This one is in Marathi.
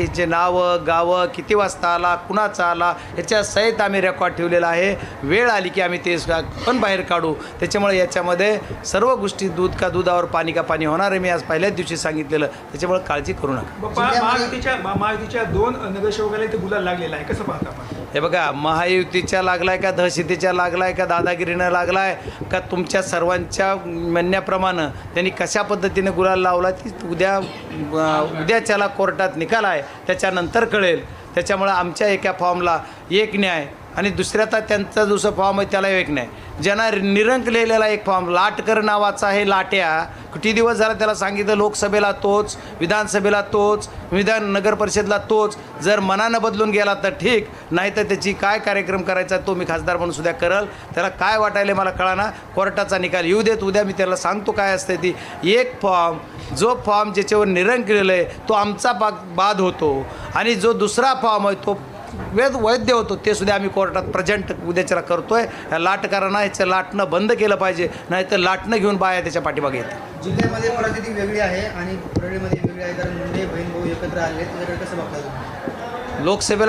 याचे नावं गावं किती वाजता आला कुणाचा आला याच्या सहित आम्ही रेकॉर्ड ठेवलेला आहे. वेळ आली की आम्ही ते पण बाहेर काढू. त्याच्यामुळे याच्यामध्ये सर्व गोष्टी दूध का दुधावर पाणी का पाणी होणार आहे मी आज पहिल्याच दिवशी सांगितलेलं. त्याच्यामुळे काळजी करू नका. दोन नगरसेवकाला इथे गुलाल लागलेला आहे. कसं पाहता आपण? हे बघा महायुतीच्या लागलाय का दहशतीच्या लागलाय का दादागिरीनं लागलाय का तुमच्या सर्वांच्या म्हणण्याप्रमाणे त्यांनी कशा पद्धतीने गुलाल लावला ती उद्या उद्याच्याला कोर्टात निकाल आहे. त्याच्यानंतर कळेल. त्याच्यामुळं आमच्या एका फॉर्मला एक न्याय आणि दुसऱ्याचा त्यांचा दुसरा फॉर्म आहे त्याला एक न्याय. ज्यांना निरंक लिहिलेला एक फॉर्म लाटकर नावाचा आहे लाट्या. किती दिवस झाला त्याला सांगितलं लोकसभेला तोच विधानसभेला तोच विधान नगर परिषदला तोच. जर मनानं बदलून गेला तर ठीक नाही तर त्याची काय कार्यक्रम करायचा तो मी खासदार म्हणून सुद्धा करल. त्याला काय वाटायला मला कळाना कोर्टाचा निकाल येऊ देत उद्या मी त्याला सांगतो काय असते ती. एक फॉर्म जो फॉर्म ज्याच्यावर निरंक लिहिलं आहे तो आमचा बा बाद होतो. आणि जो दुसरा फॉर्म आहे तो वेद वैद्य होतो ते सुद्धा आम्ही कोर्टात प्रेझेंट उद्याच्याला करतोय. या लाटकारांना ह्याचं लाटणं बंद केलं पाहिजे नाही तर लाटणं घेऊन बाया त्याच्या पाठीमागे येते जिल्ह्यामध्ये परिस्थिती वेगळी आहे आणि परळीमध्ये वेगळी आहे कारण मुंडे बहीण भाऊ एकत्र आले त्याच्याकडे कसं बघता तुम्ही? लोकसभेला